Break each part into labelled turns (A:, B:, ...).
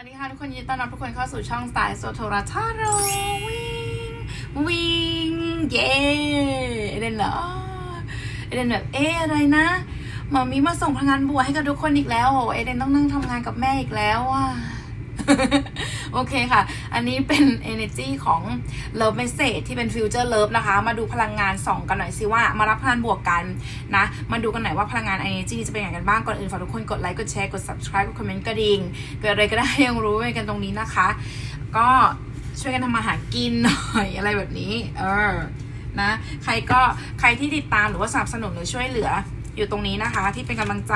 A: วัสดีค่ะทุกคนยินดีต้อนรับทุกคนเข้าสู่ช่องสไตล์โซโทราทาโรวิ่งวิ่งเย่เอเดนเหรอเอเดนแบบเอ๊อะไรนะหมอมีมาส่งพลังงานบวกให้กับทุกคนอีกแล้วโอ้เอเดนต้องนั่งทำงานกับแม่อีกแล้วว่ะ โอเคค่ะ อันนี้เป็น energy ของ love message ที่เป็น future love นะคะ มาดูพลังงานส่องกันหน่อยสิว่ามารับพลังบวกกันนะ มาดูกันหน่อยว่าพลังงาน energy จะเป็นอย่างไรกันบ้างก่อนอื่นฝากทุกคนกดไลค์กดแชร์กด subscribe กดคอมเมนต์กระดิ่งเกิดอะไรก็ได้ยังรู้ไว้กันตรงนี้นะคะ ก็ช่วยกันทำมาหากินหน่อยอะไรแบบนี้ เออนะ ใครก็ใครที่ติดตามหรือว่าสนับสนุนหรือช่วยเหลือ อยู่ตรงนี้นะคะ ที่เป็นกำลังใจ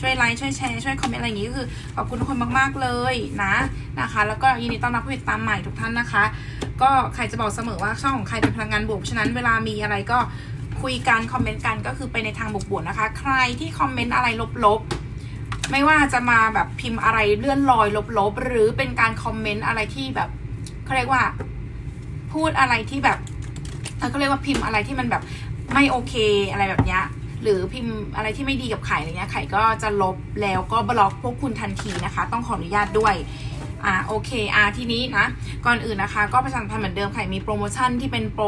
A: ช่วยไลค์ช่วยแชร์ช่วยคอมเมนต์อะไรอย่างนี้ก็คือขอบคุณทุกคนมากๆเลยนะนะคะ แล้วก็ยินดีต้อนรับผู้ติดตามใหม่ทุกท่านนะคะ ก็ใครจะบอกเสมอว่าช่องของใครเป็นพลังงานบวกฉะนั้นเวลามีอะไรก็คุยกันคอมเมนต์กันก็คือไปในทางบวกๆนะคะ ใครที่คอมเมนต์อะไรลบๆไม่ว่าจะมาแบบพิมพ์อะไรเลื่อนลอยลบๆหรือเป็นการคอมเมนต์อะไรที่แบบเขาเรียกว่าพูดอะไรที่แบบเออเขาเรียกว่าพิมพ์อะไรที่มันแบบไม่โอเคอะไรแบบเนี้ย หรือพิมพ์อะไรที่ไม่ดีกับไข่อะไรเงี้ยไข่ก็จะลบแล้วก็บล็อกพวกคุณทันทีนะคะ ต้องขออนุญาตด้วย อ่าโอเคอ่าทีนี้นะ ก่อนอื่นนะคะ ก็ประชาสัมพันธ์เหมือนเดิมไข่มีโปรโมชั่นที่เป็นโปร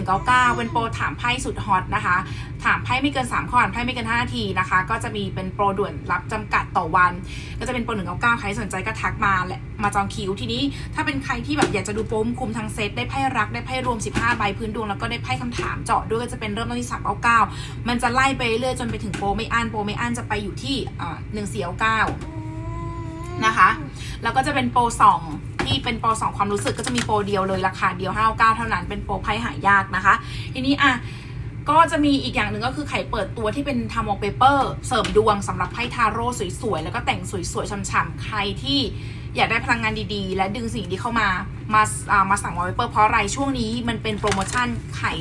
A: 199 เป็นโปรถามไพ่สุดฮอตนะคะ ถามไพ่ไม่เกิน 3 ข้ออ่านไพ่ไม่เกิน 5 นาทีนะคะ ก็จะมีเป็นโปรด่วนรับจำกัดต่อวัน ก็จะเป็นโปร 199 ใครสนใจก็ทักมาและมาจองคิวทีนี้ ถ้าเป็นใครที่แบบอยากจะดูโปรคุมทั้งเซตได้ไพ่รักได้ไพ่รวม 15 ใบพื้นดวงแล้วก็ได้ไพ่คำถามเจาะด้วยก็จะเป็นเริ่มต้นที่ 399 มันจะไล่ไปเรื่อยจนไปถึงโปรไม่อั้นโปรไม่อั้นจะไปอยู่ที่อ่า1499 นะคะ แล้วก็จะเป็นโปรสองที่เป็นโปรสองความรู้สึกก็จะมีโปรเดียวเลยราคาเดียว59เท่านั้นเป็นโปรไพ่หายากนะคะ ทีนี้อะก็จะมีอีกอย่างหนึ่งก็คือไข่เปิดตัวที่เป็นทำวอลเปเปอร์เสริมดวงสำหรับไพ่ทาโร่สวยๆ แล้วก็แต่งสวยๆช่ำๆใครที่อยากได้พลังงานดีๆ และดึงสิ่งดีเข้ามามาามาสั่งวอลเปเปอร์เพราะอะไรช่วงนี้มันเป็นโปรโมชั่นไข่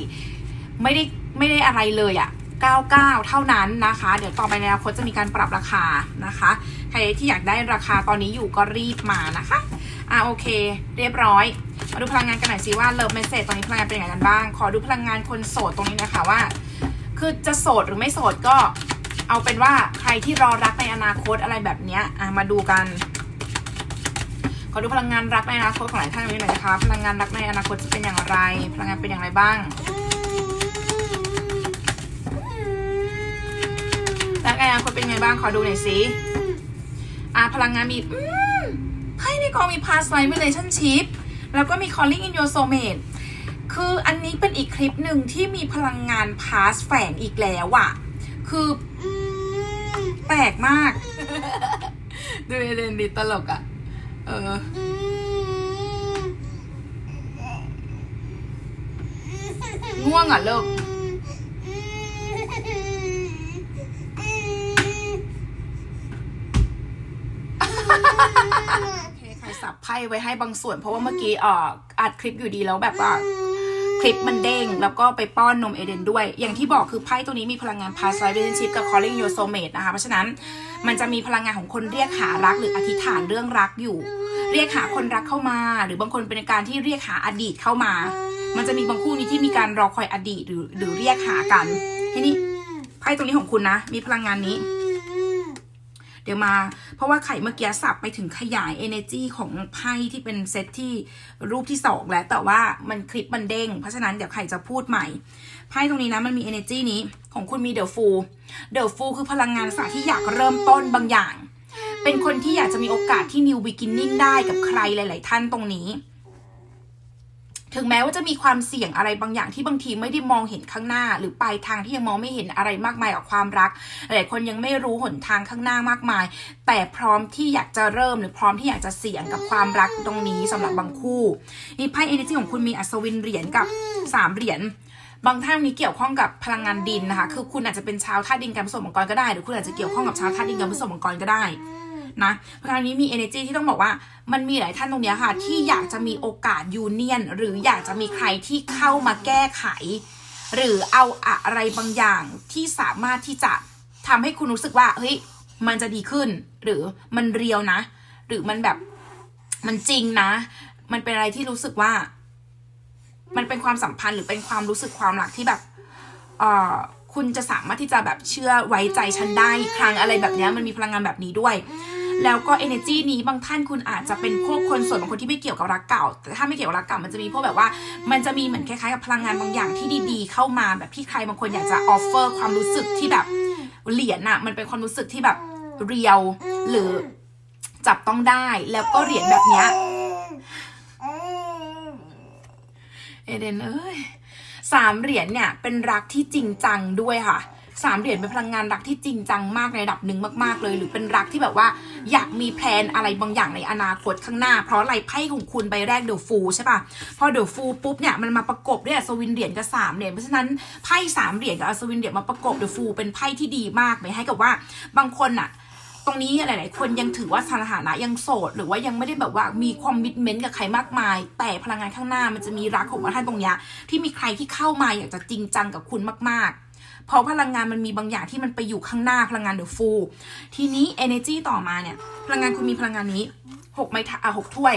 A: ไม่ได้ไม่ได้อะไรเลยอะ 99 เท่านั้นนะคะ เดี๋ยวต่อไปในอนาคตจะมีการปรับราคานะคะ ใครที่อยากได้ราคาตอนนี้อยู่ก็รีบมานะคะ อะโอเค เรียบร้อย มาดูพลังงานกันหน่อยสิว่าเลิฟเมสเซจตอนนี้พลังงานเป็นยังไงกันบ้าง ขอดูพลังงานคนโสดตรงนี้นะคะว่า คือจะโสดหรือไม่โสดก็เอาเป็นว่าใครที่รอรักในอนาคตอะไรแบบเนี้ยอะมาดูกัน ขอดูพลังงานรักในอนาคตของหลายท่านนี้หน่อยนะคะ พลังงานรักในอนาคตจะเป็นอย่างไร พลังงานเป็นอย่างไรบ้าง รักในอนาคตเป็นไงบ้างขอดูหน่อยสิอะพลังงานมีอืมไพ่ในกองมี past life relationship แล้วก็มี calling in your soulmate คืออันนี้เป็นอีกคลิปหนึ่งที่มีพลังงาน past แฝงอีกแล้วอะคือแปลกมาก ดูเอเดนดิตลกอะเออง่วงอะเลิก โอเคใครสับไพ่ไว้ให้บางส่วน เพราะว่าเมื่อกี้เอ่ออัดคลิปอยู่ดีแล้วแบบว่าคลิปมันเด้ง แล้วก็ไปป้อนนมเอเดนด้วย อย่างที่บอกคือไพ่ตัวนี้มีพลังงาน past life relationship กับ calling your soulmate นะคะ เพราะฉะนั้นมันจะมีพลังงานของคนเรียกหารักหรืออธิษฐานเรื่องรักอยู่ เรียกหาคนรักเข้ามา หรือบางคนเป็นการที่เรียกหาอดีตเข้ามา มันจะมีบางคู่นี้ที่มีการรอคอยอดีตหรือหรือเรียกหากันทีนี้ไพ่ตรงนี้ของคุณนะ มีพลังงานนี้ เดี๋ยวมา เพราะว่าไข่เมื่อกี้สับไปถึงขยาย energy ของไพ่ที่เป็นเซตที่รูปที่สองแล้ว แต่ว่ามันคลิปมันเด้ง เพราะฉะนั้นเดี๋ยวไข่จะพูดใหม่ ไพ่ตรงนี้นะมันมี energy นี้ของคุณมีเดอะฟูเดอะฟูคือพลังงานศาสตร์ที่อยากเริ่มต้นบางอย่าง เป็นคนที่อยากจะมีโอกาสที่ new beginning ได้กับใครหลาย ๆ ท่านตรงนี้ ถึงแม้ว่าจะมีความเสี่ยงอะไรบางอย่างที่บางทีไม่ได้มองเห็นข้างหน้า หรือปลายทางที่ยังมองไม่เห็นอะไรมากมายกับความรักหลายคนยังไม่รู้หนทางข้างหน้ามากมาย แต่พร้อมที่อยากจะเริ่มหรือพร้อมที่อยากจะเสี่ยงกับความรักตรงนี้สำหรับบางคู่นี่ไพ่เอเนจีของคุณมีอัศวินเหรียญกับสามเหรียญบางท่านนี้เกี่ยวข้องกับพลังงานดินนะคะ คือคุณอาจจะเป็นชาวธาตุดินการผสมมังกรก็ได้ หรือคุณอาจจะเกี่ยวข้องกับชาวธาตุดินการผสมมังกรก็ได้ นะ เพราะฉะนั้นนี้มี energy ที่ต้องบอกว่ามันมีหลายท่านตรงเนี้ยค่ะ ที่อยากจะมีโอกาสยูเนียน หรืออยากจะมีใครที่เข้ามาแก้ไข หรือเอาอะไรบางอย่างที่สามารถที่จะทำให้คุณรู้สึกว่าเฮ้ยมันจะดีขึ้น หรือมันเรียวนะ หรือมันแบบมันจริงนะ มันเป็นอะไรที่รู้สึกว่า มันเป็นความสัมพันธ์หรือเป็นความรู้สึกความรักที่แบบเอ่อคุณจะสามารถที่จะแบบเชื่อไว้ใจฉันได้อีกครั้งอะไรแบบเนี้ยมันมีพลังงานแบบนี้ด้วย แล้วก็ energy นี้บางท่านคุณอาจจะเป็นพวกคนส่วนบางคนที่ไม่เกี่ยวกับรักเก่า แต่ถ้าไม่เกี่ยวกับรักเก่ามันจะมีพวกแบบว่า มันจะมีเหมือนคล้ายๆกับพลังงานบางอย่างที่ดีๆ เข้ามาแบบที่ใครบางคนอยากจะ offer ความรู้สึกที่แบบเหรียญอะมันเป็นความรู้สึกที่แบบเรียวหรือจับต้องได้แล้วก็เหรียญแบบเนี้ยเอเดนเอ้ยสามเหรียญเนี่ยเป็นรักที่จริงจังด้วยค่ะ สามเหรียญเป็นพลังงานรักที่จริงจังมากในระดับหนึ่งมากๆเลย หรือเป็นรักที่แบบว่า อยากมีแพลนอะไรบางอย่างในอนาคตข้างหน้า เพราะอะไรไพ่ของคุณใบแรกเดอะฟูใช่ปะพอเดอะฟูปุ๊บเนี่ยมันมาประกบด้วยอัศวินเหรียญกับสามเหรียญเพราะฉะนั้นไพ่สามเหรียญกับอัศวินเหรียญมาประกบเดอะฟูเป็นไพ่ที่ดีมากหมายให้กับว่าบางคนอะตรงนี้หลาย ๆ คนยังถือว่าสถานะยังโสด หรือว่ายังไม่ได้แบบว่ามีความมิตเมนต์กับใครมากมาย แต่พลังงานข้างหน้ามันจะมีรักของท่านตรงเนี้ยที่มีใครที่เข้ามาอยากจะจริงจังกับคุณมาก ๆ เพราะพลังงานมันมีบางอย่างที่มันไปอยู่ข้างหน้าพลังงานเดอะฟูลทีนี้ energy ต่อมาเนี่ย พลังงานคุณมีพลังงานนี้หกไม้อะหกถ้วย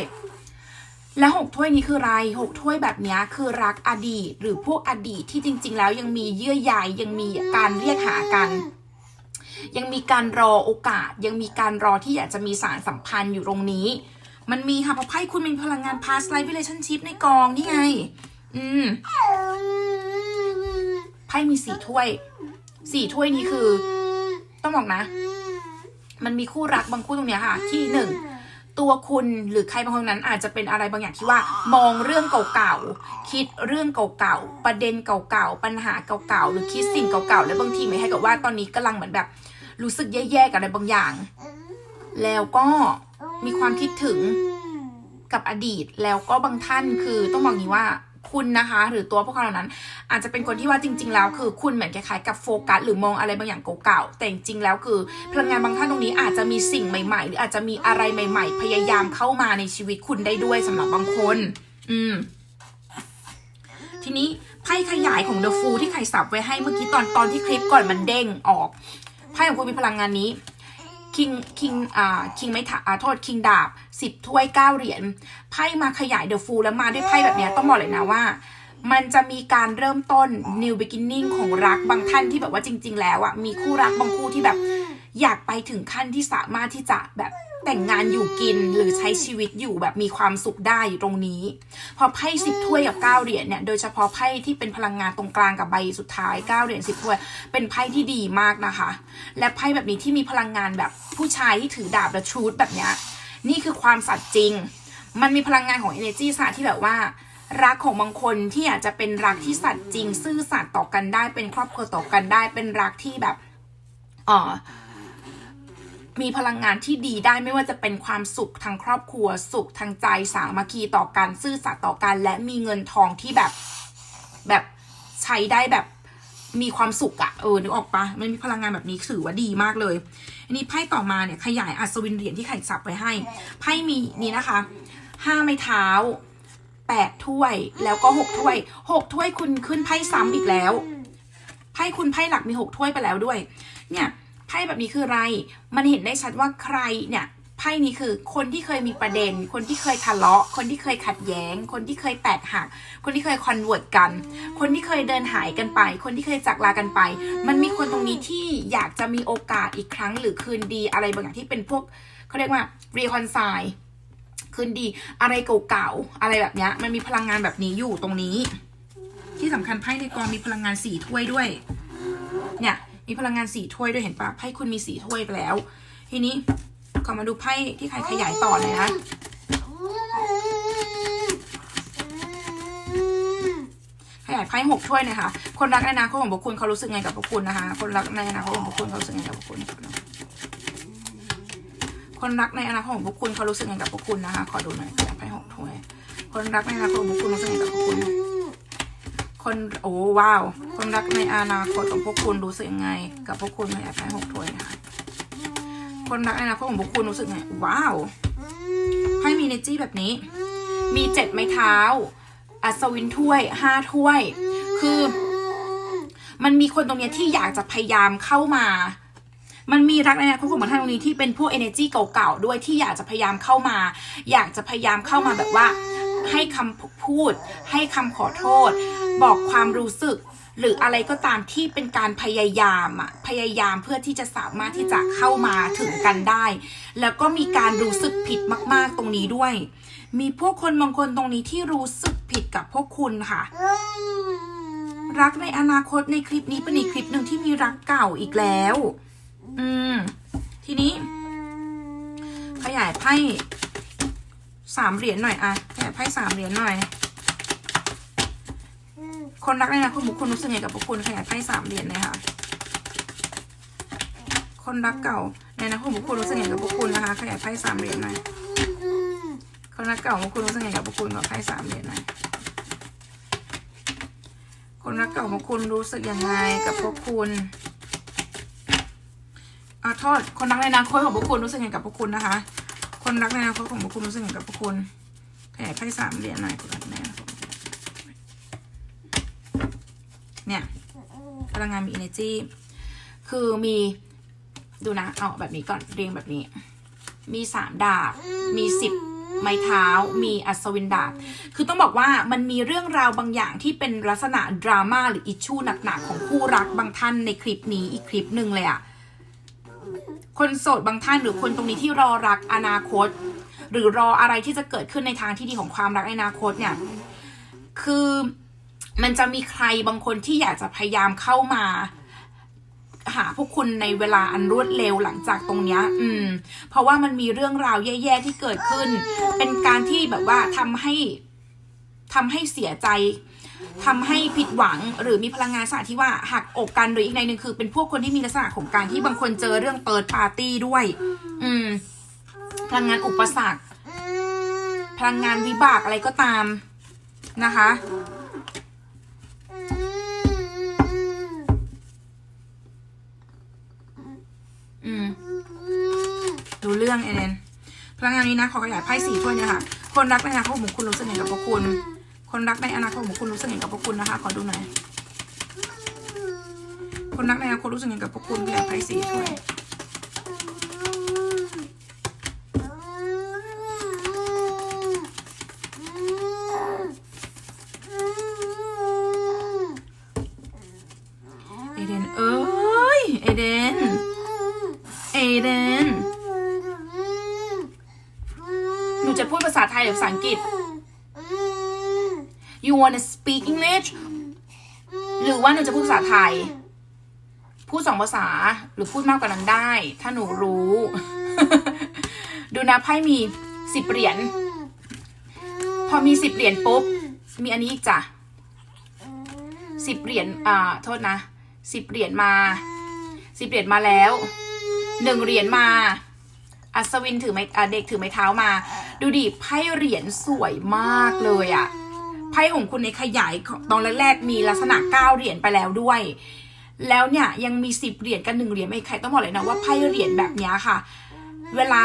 A: และหกถ้วยนี้คืออะไรหกถ้วยแบบนี้คือรักอดีต หรือพวกอดีตที่จริง ๆ แล้วยังมีเยื่อใยยังมีการเรียกหากันยังมีการรอโอกาส ยังมีการรอที่อยากจะมีสารสัมพันธ์อยู่ตรงนี้ มันมีค่ะเพราะไพ่คุณมีพลังงาน past life relationship ในกองนี่ไง อืม ไพ่มีสี่ถ้วยสี่ถ้วยนี้คือ ต้องบอกนะ มันมีคู่รักบางคู่ตรงเนี้ยค่ะ ที่หนึ่งตัวคุณหรือใครบางคนนั้นอาจจะเป็นอะไรบางอย่างที่ว่า มองเรื่องเก่าๆคิดเรื่องเก่าๆประเด็นเก่าๆปัญหาเก่าๆหรือคิดสิ่งเก่าๆแล้วบางทีไม่ให้กับว่าตอนนี้กำลังเหมือนแบบ รู้สึกแย่ๆกับอะไรบางอย่าง แล้วก็มีความคิดถึงกับอดีตแล้วก็บางท่านคือต้องบอกงี้ว่า คุณนะคะ หรือตัวพวกเขาเหล่านั้น อาจจะเป็นคนที่ว่าจริง ๆ แล้ว คือคุณเหมือนคล้ายๆกับโฟกัสหรือมองอะไรบางอย่างเก่าๆแต่จริงๆแล้วคือพลังงานบางท่านตรงนี้อาจจะมีสิ่งใหม่ ๆ หรืออาจจะมีอะไรใหม่ ๆ พยายามเข้ามาในชีวิตคุณได้ด้วยสำหรับบางคน อืม ทีนี้ไพ่ขยายของ The Fool ที่ใครสับไว้ให้เมื่อกี้ตอนตอนที่คลิปก่อนมันเด้งออกไพ่ของคุณมีพลังงานนี้ คิงคิงอ่าคิงไม่ถาอ่าโทษคิงดาบสิบถ้วยเก้าเหรียญไพ่มาขยายเดอะฟูลแล้วมาด้วยไพ่แบบเนี้ยต้องบอกเลยนะว่า มันจะมีการเริ่มต้น new beginning ของรักบางท่านที่แบบว่าจริง ๆ แล้วอะมีคู่รักบางคู่ที่แบบ อยากไปถึงขั้นที่สามารถที่จะแบบ แต่งงานอยู่กินหรือใช้ชีวิตอยู่แบบมีความสุขได้อยู่ตรงนี้ พอไพ่สิบถ้วยกับเก้าเหรียญเนี่ยโดยเฉพาะไพ่ที่เป็นพลังงานตรงกลางกับใบสุดท้ายเก้าเหรียญสิบถ้วย เป็นไพ่ที่ดีมากนะคะ และไพ่แบบนี้ที่มีพลังงานแบบผู้ชายที่ถือดาบและชูดแบบเนี้ยนี่คือความสัตย์จริง มันมีพลังงานของ energy ศาสตร์ที่แบบว่ารักของบางคนที่อาจจะเป็นรักที่สัตย์จริง ซื่อสัตย์ต่อกันได้เป็นครอบครัวต่อกันได้เป็นรักที่แบบเออ มีพลังงานที่ดีได้ไม่ว่าจะเป็นความสุขทางครอบครัว สุขทางใจสามัคคีต่อกันซื่อสัตย์ต่อกัน และมีเงินทองที่แบบแบบใช้ได้แบบมีความสุขอะเออนึกออกปะมันมีพลังงานแบบนี้ถือว่าดีมากเลย อันนี้ไพ่ต่อมาเนี่ยขยายอัศวินเหรียญที่ไข่สับไว้ให้ไพ่มีนี่นะคะห้าไม้เท้าแปดถ้วยแล้วก็หกถ้วยหกถ้วยคุณขึ้นไพ่ซ้ำอีกแล้วไพ่คุณไพ่หลักมีหกถ้วยไปแล้วด้วย เนี่ย ไพ่แบบนี้คืออะไร มันเห็นได้ชัดว่าใครเนี่ยไพ่นี้คือคนที่เคยมีประเด็น คนที่เคยทะเลาะ คนที่เคยขัดแย้ง คนที่เคยแตกหัก คนที่เคยคอนเวิร์ตกัน คนที่เคยเดินหายกันไป คนที่เคยจากลากันไป มันมีคนตรงนี้ที่อยากจะมีโอกาสอีกครั้งหรือคืนดีอะไรบางอย่างที่เป็นพวกเขาเรียกว่า reconcile คืนดีอะไรเก่าๆอะไรแบบนี้มันมีพลังงานแบบนี้อยู่ตรงนี้ ที่สำคัญไพ่ในกองมีพลังงานสี่ถ้วยด้วย เนี่ย มีพลังงานสี่ถ้วยด้วยเห็นปะไพ่คุณมีสี่ถ้วยไปแล้ว ทีนี้ขอมาดูไพ่ที่ใครขยายต่อเลยนะขยายไพ่หกถ้วยนะคะ คนรักในอนาคตของพวกคุณเขารู้สึกไงกับพวกคุณนะคะ คนรักในอนาคตของพวกคุณเขารู้สึกไงกับพวกคุณ คนรักในอนาคตของพวกคุณเขารู้สึกไงกับพวกคุณนะคะ ขอดูหน่อยขยายไพ่หกถ้วย คนรักในอนาคตของพวกคุณรู้สึกไงกับพวกคุณ คนโอ้ว้าวคนรักในอนาคตของพวกคุณรู้สึกยังไง กับพวกคุณขยายไพ่หกถ้วยนะคะคนรักในอนาคตของพวกคุณรู้สึกไงว้าวไพ่มีเนจี้แบบนี้ มีเจ็ดไม้เท้า อัศวินถ้วยห้าถ้วย คือ มันมีคนตรงนี้ที่อยากจะพยายามเข้ามา มันมีรักในอนาคตของท่านตรงนี้ที่เป็นพวก energy เก่าๆด้วยที่อยากจะพยายามเข้ามา อยากจะพยายามเข้ามาแบบว่า ให้คำพูด ให้คำขอโทษ บอกความรู้สึก หรืออะไรก็ตามที่เป็นการพยายามอะพยายามเพื่อที่จะสามารถที่จะเข้ามาถึงกันได้ แล้วก็มีการรู้สึกผิดมาก ๆ ตรงนี้ด้วย มีพวกคนบางคนตรงนี้ที่รู้สึกผิดกับพวกคุณค่ะรักในอนาคตในคลิปนี้เป็นอีกคลิปหนึ่งที่มีรักเก่าอีกแล้ว อืม ทีนี้ ขยายไพ่ สามเหรียญหน่อยอะขยายไพ่สามเหรียญหน่อย คนรักในอนาคตบุคคลรู้สึกไงกับบุคคลขยายไพ่สามเหรียญเลยค่ะ คนรักเก่าในอนาคตบุคคลรู้สึกไงกับบุคคลนะคะ ขยายไพ่สามเหรียญหน่อย คนรักเก่าบุคคลรู้สึกไงกับบุคคลขอไพ่สามเหรียญหน่อย คนรักเก่าของคุณรู้สึกยังไงกับพวกคุณอาโทษ คนรักในอนาคตของพวกคุณรู้สึกยังไงกับพวกคุณนะคะ คนรักในอนาคตของพวกคุณรู้สึกยังไงกับพวกคุณขยายไพ่สามเหรียญหน่อยคนรักในอนาคตเนี่ยพลังงานมี energy คือมีดูนะ เอาแบบนี้ก่อนเรียงแบบนี้ มีสามดาบ มีสิบไม้เท้า มีอัศวินดาบ คือต้องบอกว่ามันมีเรื่องราวบางอย่างที่เป็นลักษณะดราม่าหรืออิชชูหนักๆของคู่รักบางท่านในคลิปนี้อีกคลิปหนึ่งเลยอะ คนโสดบางท่านหรือคนตรงนี้ที่รอรักอนาคต หรือรออะไรที่จะเกิดขึ้นในทางที่ดีของความรักในอนาคตเนี่ย คือมันจะมีใครบางคนที่อยากจะพยายามเข้ามาหาพวกคุณในเวลาอันรวดเร็วหลังจากตรงเนี้ย อืม เพราะว่ามันมีเรื่องราวแย่ๆที่เกิดขึ้น เป็นการที่แบบว่าทำให้ทำให้เสียใจ ทำให้ผิดหวังหรือมีพลังงานสถานที่ว่าหักอกกันหรืออีกในหนึ่งคือ เป็นพวกคนที่มีลักษณะของการที่บางคนเจอเรื่องเปิดปาร์ตี้ด้วย อืม พลังงานอุปสรรค พลังงานวิบากอะไรก็ตามนะคะ อืมดูเรื่องเอเดนพลังงานนี้นะ ขอขยายไพ่สี่ถ้วยเนี่ยค่ะ คนรักในอนาคตของคุณรู้สึกยังไงกับพวกคุณ คนรักในอนาคตของคุณรู้สึกยังไงกับพวกคุณนะคะ ขอดูหน่อย คนรักในอนาคตรู้สึกยังไงกับพวกคุณอยากไพ่สีช่วย เอเดนเอ้ย เอเดน เอเดน หนูจะพูดภาษาไทยหรือภาษาอังกฤษ you wanna speak English หรือ ว่าหนูจะพูดภาษาไทย พูดสองภาษาหรือพูดมากกว่านั้นได้ ถ้าหนูรู้ ดูนะไพ่มีสิบเหรียญพอมีสิบเหรียญปุ๊บ มีอันนี้อีกจ้ะสิบเหรียญอ่าโทษนะสิบเหรียญมาสิบเหรียญมาแล้วหนึ่งเหรียญมา อัศวินถือไม้อ่เด็กถือไม้เท้ามา ดูดิไพ่เหรียญสวยมากเลยอะ ไพ่ของคุณในขยายตอนแรกๆมีลักษณะเก้าเหรียญไปแล้วด้วย แล้วเนี่ยยังมีสิบเหรียญกับหนึ่งเหรียญไม่ใครต้องบอกเลยนะว่าไพ่เหรียญแบบนี้ค่ะ เวลา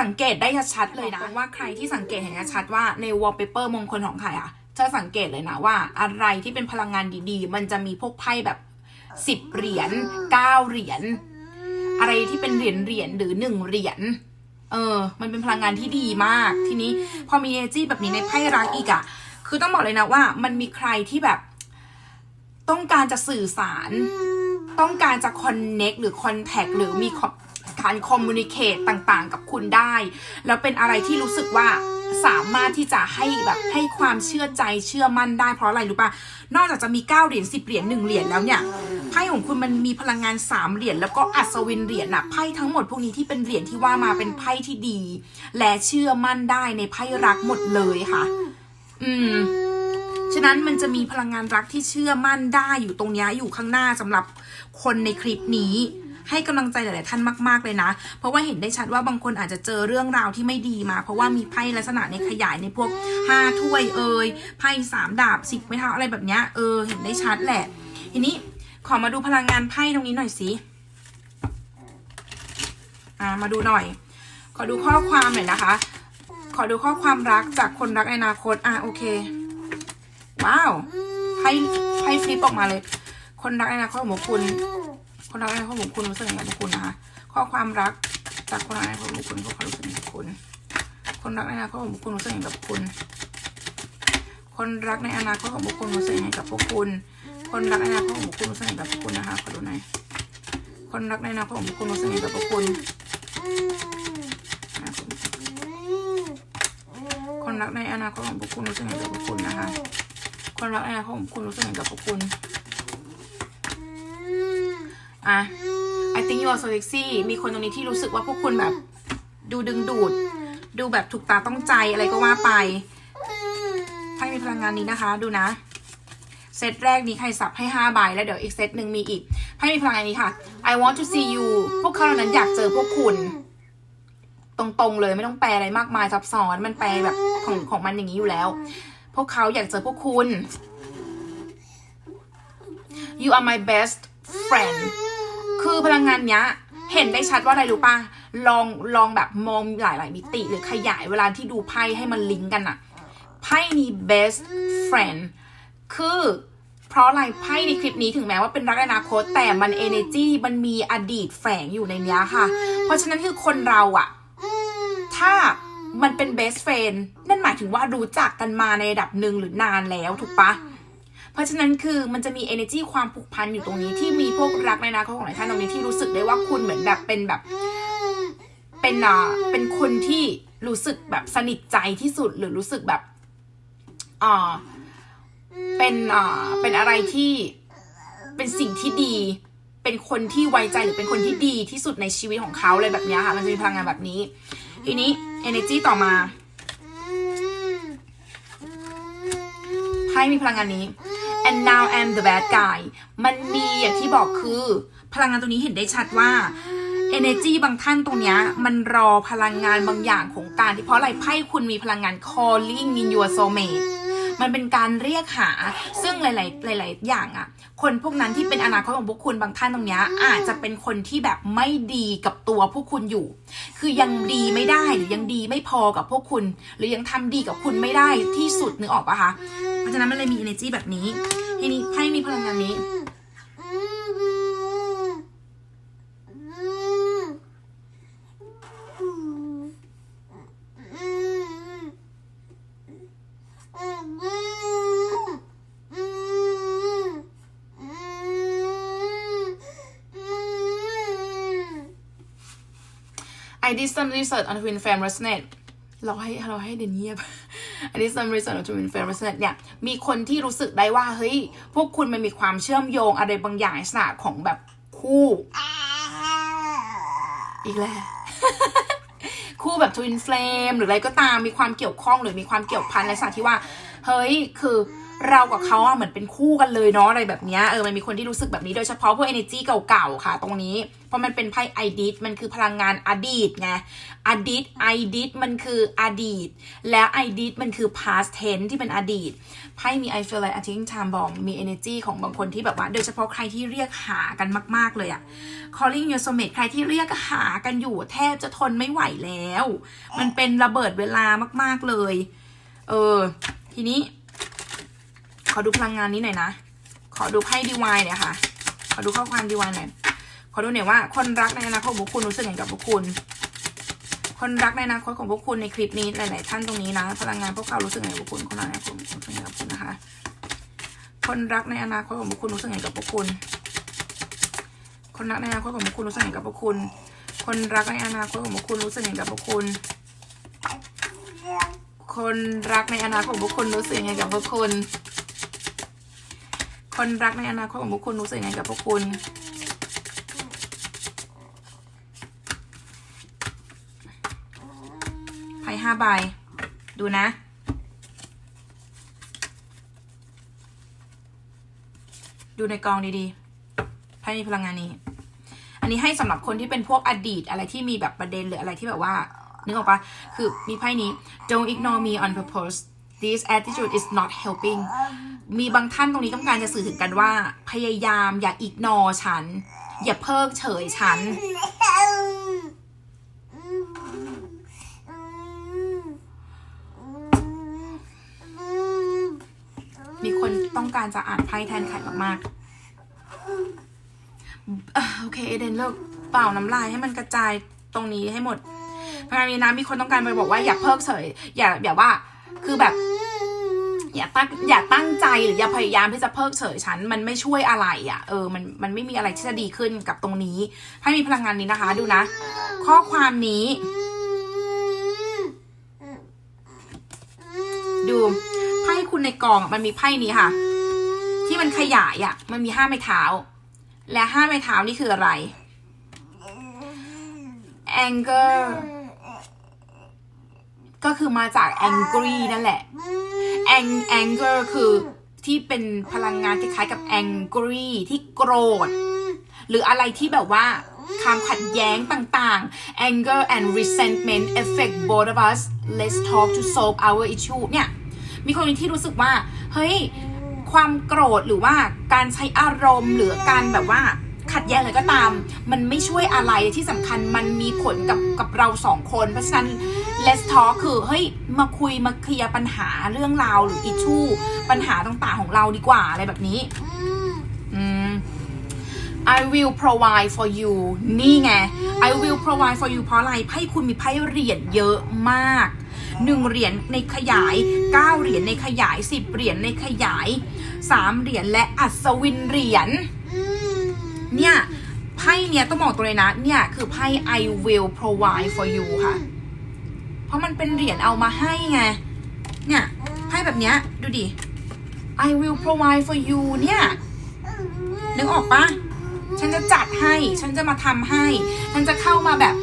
A: สังเกตได้ชัดเลยนะว่าใครที่สังเกตเห็นชัดว่าในวอลเปเปอร์มงคลของใครอะจะสังเกตเลยนะว่าอะไรที่เป็นพลังงานดีๆ มันจะมีพวกไพ่แบบสิบเหรียญเก้าเหรียญอะไรที่เป็นเหรียญเหรียญหรือหนึ่งเหรียญเออ มันเป็นพลังงานที่ดีมาก ทีนี้พอมีเอจี้แบบนี้ในไพ่รักอีกอะ คือต้องบอกเลยนะว่า มันมีใครที่แบบ ต้องการจะสื่อสาร ต้องการจะคอนเน็กหรือคอนแทคหรือมี co- การคอมมูนิเคตต่างๆ กับคุณได้ แล้วเป็นอะไรที่รู้สึกว่าสามารถที่จะให้แบบให้ความเชื่อใจเชื่อมั่นได้เพราะอะไรรู้ป่ะนอกจากจะมี9เหรียญ10เหรียญ1เหรียญแล้วเนี่ยไพ่ของคุณมันมีพลังงาน3เหรียญแล้วก็อัศวินเหรียญน่ะไพ่ทั้งหมดพวกนี้ที่เป็นเหรียญที่ว่ามาเป็นไพ่ที่ดี และเชื่อมั่นได้ในไพ่รักหมดเลยค่ะ อืม ฉะนั้นมันจะมีพลังงานรักที่เชื่อมั่นได้อยู่ตรงเนี้ยอยู่ข้างหน้าสำหรับคนในคลิปนี้ ให้กำลังใจหลาย ๆ ท่านมาก ๆ เลยนะ เพราะว่าเห็นได้ชัดว่าบางคนอาจจะเจอเรื่องราวที่ไม่ดีมา เพราะว่ามีไพ่ลักษณะในขยายในพวกห้าถ้วยเอ่ยไพ่สามดาบสิบไม้เท้าอะไรแบบเนี้ยเออเห็นได้ชัดแหละ ทีนี้ขอมาดูพลังงานไพ่ตรงนี้หน่อยสิอ่ามาดูหน่อยขอดูข้อความหน่อยนะคะ ขอดูข้อความรักจากคนรักในอนาคต อะโอเค ว้าวไพ่ไพ่ฟลิปออกมาเลย คนรักในอนาคตของคุณ คนรักในอนาคตของคุณรู้สึกยังไงกับคุณนะคะ ข้อความรักจากคนรักในอนาคตของคุณพวกเขารู้สึกยังไงกับคุณ คนรักในอนาคตของคุณรู้สึกยังไงกับคุณ คนรักในอนาคตของพวกคุณรู้สึกยังไงกับพวกคุณ คนรักในอนาคตของคุณรู้สึกไงกับพวกคุณนะคะขอดูหน่อยคนรักในอนาคตของคุณรู้สึกไงกับพวกคุณอะ คนรักในอนาคตของพวกคุณรู้สึกยังไงกับพวกคุณนะคะคนรักในอนาคตของคุณรู้สึกยังไงกับพวกคุณอะ I think you are so sexy มีคนตรงนี้ที่รู้สึกว่าพวกคุณแบบ ดูดึงดูด ดูแบบถูกตาต้องใจอะไรก็ว่าไป ถ้ามีพลังงานนี้นะคะ ดูนะเซตแรกนี้ใครสับให้5ใบแล้วเดี๋ยวอีกเซตหนึ่งมีอีกให้มีพลังงานนี้ค่ะ I want to see you พวกเขาเหล่านั้นอยากเจอพวกคุณ ตรงๆเลยไม่ต้องแปลอะไรมากมายซับซ้อนมันแปลแบบของของมันอย่างนี้อยู่แล้ว พวกเขาอยากเจอพวกคุณ you are my best friend คือพลังงานเนี้ยเห็นได้ชัดว่าอะไรรู้ป่ะ ลองลองแบบมองหลาย ๆ มิติหรือขยายเวลาที่ดูไพ่ให้มันลิงก์กันอะไพ่นี้ best friend คือเพราะอะไรไพ่ในคลิปนี้ถึงแม้ว่าเป็นรักอนาคตแต่มัน energy มันมีอดีตแฝงอยู่ในเนี้ยค่ะ เพราะฉะนั้นคือคนเราอะ ถ้ามันเป็น best friend นั่นหมายถึงว่ารู้จักกันมาในระดับหนึ่งหรือนานแล้วถูกปะเพราะฉะนั้นคือมันจะมี energy ความผูกพันอยู่ตรงนี้ที่มีพวกรักในอนาคตของหลายท่านตรงนี้ที่รู้สึกได้ว่าคุณเหมือนแบบเป็นแบบ เป็นอ่าเป็นคนที่รู้สึกแบบสนิทใจที่สุดหรือรู้สึกแบบอ่าเป็นอ่าเป็นอะไรที่เป็นสิ่งที่ดี เป็นคนที่ไว้ใจหรือเป็นคนที่ดีที่สุดในชีวิตของเขาอะไรแบบนี้ค่ะ มันจะมีพลังงานแบบนี้ ทีนี้ energy ต่อมาไพ่มีพลังงานนี้ and now I'm the bad guy มันมีอย่างที่บอกคือ พลังงานตัวนี้เห็นได้ชัดว่า energy บางท่านตรงเนี้ยมันรอพลังงานบางอย่างของการที่เพราะอะไรไพ่คุณมีพลังงาน calling in your soulmate มันเป็นการเรียกหา ซึ่งหลาย ๆ หลาย ๆ อย่างอะคนพวกนั้นที่เป็นอนาคตของพวกคุณบางท่านตรงนี้อาจจะเป็นคนที่แบบไม่ดีกับตัวพวกคุณอยู่ คือยังดีไม่ได้หรือยังดีไม่พอกับพวกคุณ หรือยังทำดีกับคุณไม่ได้ที่สุดนึกออกปะคะ เพราะฉะนั้นมันเลยมี energy แบบนี้ ทีนี้ไพ่มีพลังงานนี้ did some research on twin flame resonate เราให้เราให้เดนเงียบ I did some research on twin flame resonate เนี่ย มีคนที่รู้สึกได้ว่าเฮ้ย พวกคุณมันมีความเชื่อมโยงอะไรบางอย่างในลักษณะของแบบคู่ อีกแล้วคู่แบบทวินเฟลมหรืออะไรก็ตามมีความเกี่ยวข้องหรือมีความเกี่ยวพันในลักษณะที่ว่า เฮ้ย คือ เรากับเขาอะเหมือนเป็นคู่กันเลยเนาะอะไรแบบเนี้ยเออมันมีคนที่รู้สึกแบบนี้โดยเฉพาะพวก energy เก่าๆค่ะ ตรงนี้ เพราะมันเป็นไพ่ไอดิสมันคือพลังงานอดีตไงอดีตไอดิสมันคืออดีต แล้วไอดิสมันคือ past tense ที่เป็นอดีตไพ่มี I feel like a t i n g time bomb มี energy ของบางคนที่แบบว่า โดยเฉพาะใครที่เรียกหากันมาก ๆ เลยอะ calling your soulmate ใครที่เรียกหากันอยู่แทบจะทนไม่ไหวแล้ว มันเป็นระเบิดเวลามาก ๆเลย เออ ทีนี้ ขอดูพลังงานนี้หน่อยนะ ขอดูไพ่ดีวายหน่อยค่ะ ขอดูข้อความดีวายหน่อย ขอดูหน่อยว่าคนรักในอนาคตของพวกคุณรู้สึกอย่างกับพวกคุณ คนรักในอนาคตของพวกคุณในคลิปนี้หลาย ๆ ท่านตรงนี้นะ พลังงานพวกเขารู้สึกอย่างกับพวกคุณคนรักในอนาคตของพวกคุณรู้สึกอย่างกับคุณนะคะ คนรักในอนาคตของพวกคุณรู้สึกอย่างกับพวกคุณ คนรักในอนาคตของพวกคุณรู้สึกอย่างกับพวกคุณ คนรักในอนาคตของพวกคุณรู้สึกอย่างกับพวกคุณคนรักในอนาคตของพวกคุณรู้สึกยังไงกับพวกคุณ คนรักในอนาคตของพวกคุณรู้สึกยังไงกับพวกคุณ ไพ่ห้าใบ ดูนะ ดูในกองดีๆ ไพ่มีพลังงานนี้ อันนี้ให้สำหรับคนที่เป็นพวกอดีตอะไรที่มีแบบประเด็นหรืออะไรที่แบบว่า นึกออกปะคือมีไพ่นี้ don't ignore me on purpose this attitude is not helping มีบางท่านตรงนี้ต้องการจะสื่อถึงกันว่า พยายามอย่าอิกนอฉัน อย่าเพิกเฉยฉัน มีคนต้องการจะอ่านไพ่แทนไข่มากๆโอเคเอเดนเลิกเป่าน้ำลายให้มันกระจายตรงนี้ให้หมดพนันนี้นะมีคนต้องการไปบอกว่าอย่าเพิกเฉยอย่าแบบว่า คือแบบ อย่าตั้งอย่าตั้งใจหรืออย่าพยายามที่จะเพิกเฉยฉัน มันไม่ช่วยอะไรอะ่ะ เออมันมันไม่มีอะไรที่จะดีขึ้นกับตรงนี้ ให้มีพลังงานนี้นะคะ ดูนะ ข้อความนี้ ดูไพ่คุณในกองอะมันมีไพ่นี้ค่ะ ที่มันขยายอะ่ะ มันมีห้าไม้เท้า และห้าไม้เท้านี่คืออะไร anger ก็คือมาจาก angry นั่นแหละ ang anger คือที่เป็นพลังงานคล้ายๆกับ angry ที่โกรธ หรืออะไรที่แบบว่าความขัดแย้งต่างๆ anger and resentment affect both of us let's talk to solve our issue เนี่ย มีคนที่รู้สึกว่า เฮ้ย ความโกรธหรือว่าการใช้อารมณ์หรือการแบบว่าขัดแย้งอะไรก็ตาม มันไม่ช่วยอะไรที่สำคัญมันมีผลกับกับเราสองคน เพราะฉะนั้น let's talk คือเฮ้ยมาคุยมาเคลียร์ปัญหาเรื่องราวหรืออิชูปัญหาต่างๆของเราดีกว่าอะไรแบบนี้ อืม I will provide for you นี่ไง I will provide for you เพราะอะไรไพ่คุณมีไพ่เหรียญเยอะมากหนึ่งเหรียญในขยายเก้าเหรียญในขยายสิบเหรียญในขยายสามเหรียญและอัศวินเหรียญเนี่ยไพ่เนี่ยต้องบอกตัวเลยนะ เนี่ย คือไพ่ I will provide for you ค่ะเพ ราะมันเป็นเหรียญเอามาให้ไง เนี่ยไพ่แบบเนี้ย ดูดิ I will provide for you เนี่ย นึกออกปะฉันจะจัดให้ ฉันจะมาทำให้ ฉันจะเข้ามาแบบ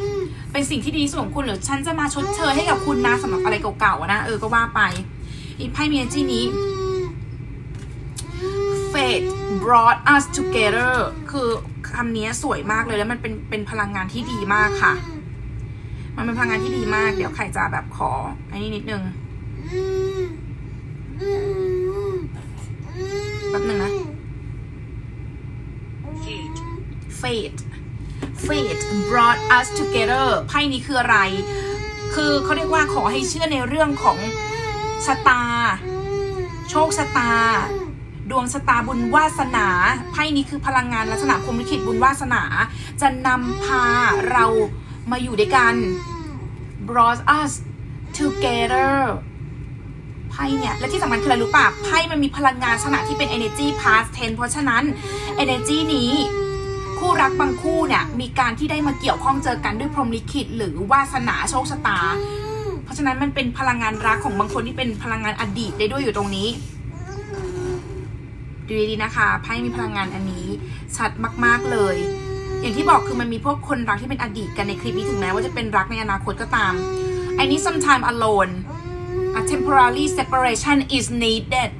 A: เป็นสิ่งที่ดีที่สุดของคุณหรือ ฉันจะมาชดเชยให้กับคุณนะสำหรับอะไรเก่าๆนะ เออ ก็ว่าไป อีไพ่เมียจีนี้ Fate brought us together คือคำนี้สวยมากเลยแล้วมันเป็นเป็นพลังงานที่ดีมากค่ะ มันเป็นพลังงานที่ดีมาก เดี๋ยวใครจะแบบขออันนี้นิดนึงแป๊บนึงนะ fate fate brought us together ไพ่นี้คืออะไร คือเขาเรียกว่าขอให้เชื่อในเรื่องของชะตา โชคชะตา ดวงชะตาบุญวาสนา ไพ่นี้คือพลังงานลักษณะพรมลิขิตบุญวาสนา จะนำพาเรา มาอยู่ด้วยกัน brought us together ไพ่เนี่ย และที่สำคัญคืออะไรรู้ป่ะไพ่มันมีพลังงานลักษณะที่เป็น energy past tense เพราะฉะนั้น energy นี้คู่รักบางคู่เนี่ยมีการที่ได้มาเกี่ยวข้องเจอกันด้วยพรหมลิขิตหรือวาสนาโชคชะตา เพราะฉะนั้นมันเป็นพลังงานรักของบางคนที่เป็นพลังงานอดีตได้ด้วยอยู่ตรงนี้ ดูดีๆนะคะไพ่มีพลังงานอันนี้ชัดมากๆเลย อย่างที่บอกคือมันมีพวกคนรักที่เป็นอดีตกันในคลิปนี้ถึงแม้ว่าจะเป็นรักในอนาคตก็ตาม I need some time alone a temporary separation is needed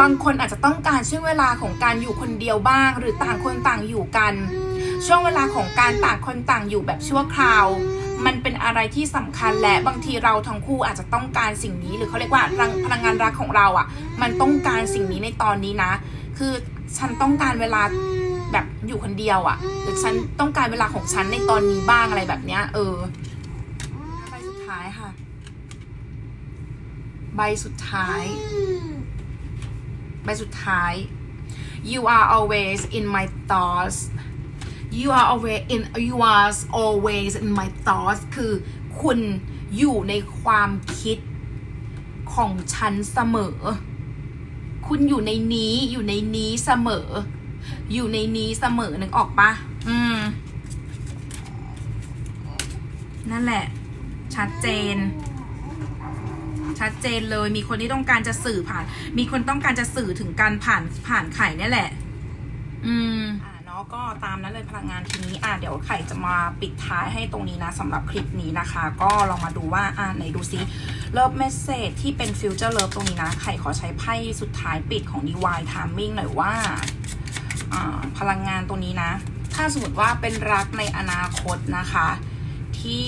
A: บางคนอาจจะต้องการช่วงเวลาของการอยู่คนเดียวบ้าง หรือต่างคนต่างอยู่กัน ช่วงเวลาของการต่างคนต่างอยู่แบบชั่วคราว มันเป็นอะไรที่สำคัญและบางทีเราทั้งคู่อาจจะต้องการสิ่งนี้ หรือเขาเรียกว่ารังพลังงานรักของเราอะ มันต้องการสิ่งนี้ในตอนนี้นะ คือฉันต้องการเวลา แบบอยู่คนเดียวอะหรือฉันต้องการเวลาของฉันในตอนนี้บ้างอะไรแบบเนี้ย เออ ใบสุดท้ายค่ะ ใบสุดท้าย ใบสุดท้าย you are always in my thoughts you are always in you are always in my thoughts คือคุณอยู่ในความคิดของฉันเสมอ คุณอยู่ในนี้อยู่ในนี้เสมอ อยู่ในนี้เสมอนึกออกปะอืม นั่นแหละ ชัดเจน ชัดเจนเลย มีคนที่ต้องการจะสื่อผ่าน มีคนต้องการจะสื่อถึงการผ่านผ่านไข่เนี่ยแหละ อืมอ่าเนาะก็ตามนั้นเลยพลังงานทีนี้อ่าเดี๋ยวไข่จะมาปิดท้ายให้ตรงนี้นะสำหรับคลิปนี้นะคะ ก็ลองมาดูว่าอ่าไหนดูซิเลิฟเมสเซจที่เป็นฟิวเจอร์เลิฟตรงนี้นะ ไข่ขอใช้ไพ่สุดท้ายปิดของ Divine Timing หน่อยว่า พลังงานตรงนี้นะ ถ้าสมมติว่าเป็นรักในอนาคตนะคะ ที่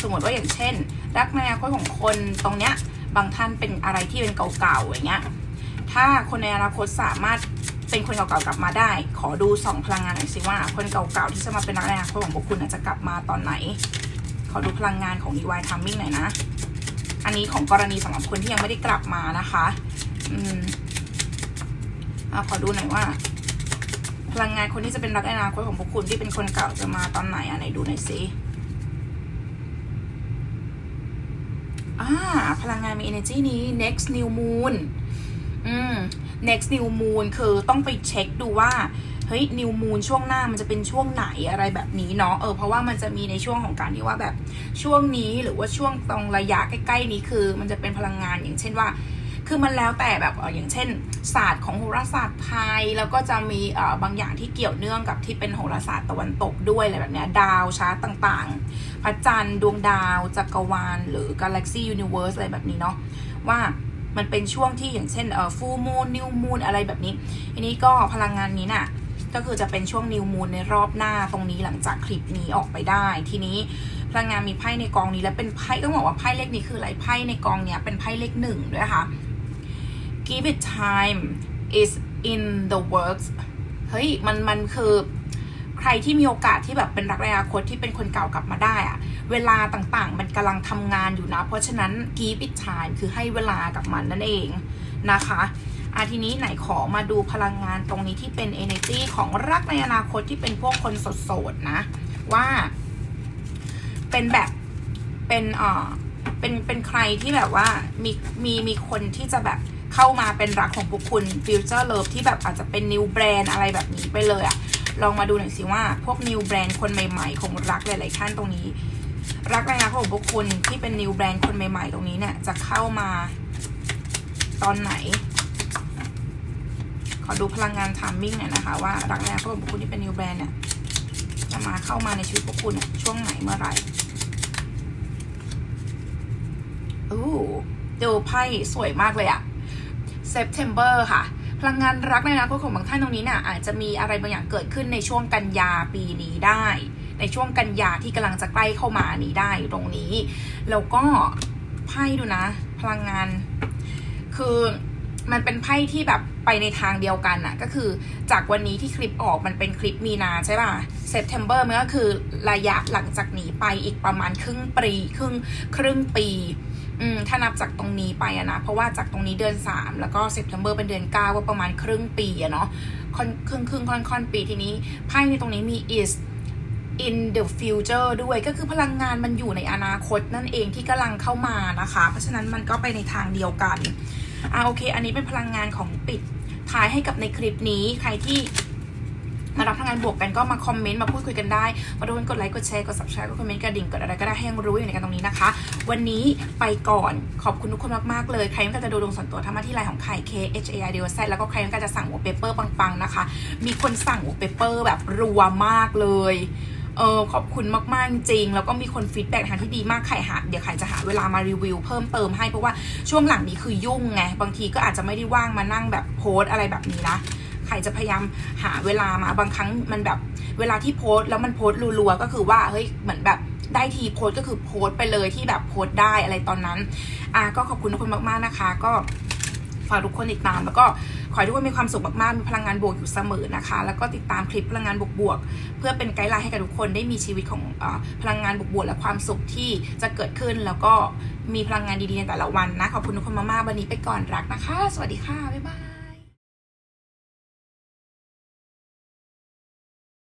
A: สมมติว่าอย่างเช่น รักในอนาคตของคนตรงเนี้ยบางท่านเป็นอะไรที่เป็นเก่าๆอย่างเงี้ยถ้าคนในอนาคตสามารถเป็นคนเก่าๆกลับมาได้ ขอดูสองพลังงานหน่อยสิว่า คนเก่าๆที่จะมาเป็นรักในอนาคตของพวกคุณจะกลับมาตอนไหน ขอดูพลังงานของ DY Timing หน่อยนะ อันนี้ของกรณีสำหรับคนที่ยังไม่ได้กลับมานะคะ อืมอะขอดูหน่อยว่า พลังงานคนที่จะเป็นรักในอนาคตของพวกคุณที่เป็นคนเก่าจะมาตอนไหนอะไหนดูหน่อยสิอ่าพลังงานมี energy นี้ next new moon อืม next new moon คือต้องไปเช็คดูว่า เฮ้ย new moon ช่วงหน้ามันจะเป็นช่วงไหนอะไรแบบนี้เนาะ เออ เพราะว่ามันจะมีในช่วงของการที่ว่าแบบช่วงนี้หรือว่าช่วงตรงระยะใกล้ ๆ นี้คือ มันจะเป็นพลังงานอย่างเช่นว่า คือมันแล้วแต่แบบอย่างเช่น ศาสตร์ของโหราศาสตร์ไทย แล้วก็จะมีบางอย่างที่เกี่ยวเนื่องกับที่เป็นโหราศาสตร์ตะวันตกด้วยอะไรแบบเนี้ยดาวชาร์ตต่างๆ พระจันทร์ดวงดาวจักรวาล หรือกาแล็กซี่ยูนิเวอร์สอะไรแบบนี้เนาะว่ามันเป็นช่วงที่อย่างเช่นเอ่อฟูมูนนิวมูนอะไรแบบนี้ทีนี้ก็พลังงานนี้น่ะก็คือจะเป็นช่วงนิวมูนในรอบหน้าตรงนี้หลังจากคลิปนี้ออกไปได้ ทีนี้พลังงานมีไพ่ในกองนี้แล้วเป็นไพ่ต้องบอกว่าไพ่เลขนี้คืออะไรไพ่ในกองเนี้ยเป็นไพ่เลขหนึ่งด้วยค่ะ give it time is in the works เฮ้ยมันมันคือใครที่มีโอกาสที่แบบเป็นรักในอนาคตที่เป็นคนเก่ากลับมาได้อะเวลาต่างๆ มันกำลังทำงานอยู่นะ เพราะฉะนั้น give it time คือให้เวลากับมันนั่นเองนะคะอาทีนี้ไหนขอมาดูพลังงานตรงนี้ที่เป็น energy ของรักในอนาคตที่เป็นพวกคนโสดๆนะ ว่า เป็นแบบเป็นเอ่อเป็นเป็นใครที่แบบว่ามีมีมีคนที่จะแบบ เข้ามาเป็นรักของพวกคุณฟิวเจอร์เลิฟที่แบบอาจจะเป็นนิวแบรนด์อะไรแบบนี้ไปเลยอะลองมาดูหน่อยสิว่าพวกนิวแบรนด์คนใหม่ๆ ของรักหลายๆท่านตรงนี้ รักในอนาคตของพวกคุณที่เป็นนิวแบรนด์คนใหม่ ๆ ตรงนี้เนี่ยจะเข้ามาตอนไหน ขอดูพลังงานทามมิ่งหน่อยนะคะว่ารักในอนาคตของพวกคุณที่เป็นนิวแบรนด์เนี่ยจะมาเข้ามาในชีวิตพวกคุณเนี่ยช่วงไหนเมื่อไหร่อู้ดูไพ่สวยมากเลยอะ September ค่ะ พลังงานรักในอนาคตของบางท่านตรงนี้เนี่ยอาจจะมีอะไรบางอย่างเกิดขึ้นในช่วงกันยาปีนี้ได้ ในช่วงกันยาที่กำลังจะใกล้เข้ามานี้ได้ตรงนี้ แล้วก็ไพ่ดูนะ พลังงาน คือมันเป็นไพ่ที่แบบไปในทางเดียวกันอะก็คือจากวันนี้ที่คลิปออกมันเป็นคลิปมีนาใช่ป่ะ September มันก็คือระยะหลังจากนี้ไปอีกประมาณครึ่งปีครึ่งครึ่งปี อืมถ้านับจากตรงนี้ไปอะนะ เพราะว่าจากตรงนี้เดือน 3 แล้วก็ September เป็นเดือน 9 ก็ประมาณครึ่งปีอะเนาะคครึ่งครึ่งค่อนค่อนปีทีนี้ไพ่ในตรงนี้มี is in the future ด้วยก็คือพลังงานมันอยู่ในอนาคตนั่นเองที่กำลังเข้ามานะคะ เพราะฉะนั้นมันก็ไปในทางเดียวกันอ่าโอเค อันนี้เป็นพลังงานของปิดท้ายให้กับในคลิปนี้ใครที่ มารับพลังงานบวกกันก็มาคอมเมนต์มาพูดคุยกันได้ มาดูกันกดไลค์กดแชร์กด subscribe กดคอมเมนต์กระดิ่งกดอะไรก็ได้ให้ยังรู้อยู่ในกันตรงนี้นะคะ วันนี้ไปก่อนขอบคุณทุกคนมากๆเลย ใครต้องการจะดูดวงส่วนตัวทำมาที่ไลน์ของไข่ K H A I D O Z แล้วก็ใครต้องการจะสั่งหัวเปเปอร์ปังๆนะคะ มีคนสั่งหัวเปเปอร์แบบรัวมากเลยเออขอบคุณมาก ๆ จริง แล้วก็มีคนฟีดแบ็กทางที่ดีมากไข่หาเดี๋ยวไข่จะหาเวลามารีวิวเพิ่มเติมให้เพราะว่าช่วงหลังนี้คือยุ่งไง บางทีก็อาจจะไม่ได้ว่างมานั่งแบบโพสอะไรแบบนี้นะ ครจะพยายามหาเวลามาบางครั้งมันแบบ เวลาที่โพสต์แล้วมันโพสต์รัวๆก็คือว่าเฮ้ยเหมือนแบบได้ทีโพสต์ก็คือโพสต์ไปเลยที่แบบโพสต์ได้อะไรตอนนั้นอะก็ขอบคุณทุกคนมากๆนะคะ ก็ฝากทุกคนติดตาม แล้วก็ขอให้ทุกคนมีความสุขมากๆมีพลังงานบวกอยู่เสมอนะคะ แล้วก็ติดตามคลิปพลังงานบวกๆเพื่อเป็นไกด์ไลน์ให้กับทุกคนได้มีชีวิตของออพลังงานบวกๆและความสุขที่จะเกิดขึ้น แล้วก็มีพลังงานดีๆในแต่ละวันนะขอบคุณทุกคนมากๆวันนี้ไปก่อนรักนะคะ สวัสดีค่ะบ๊ายบาย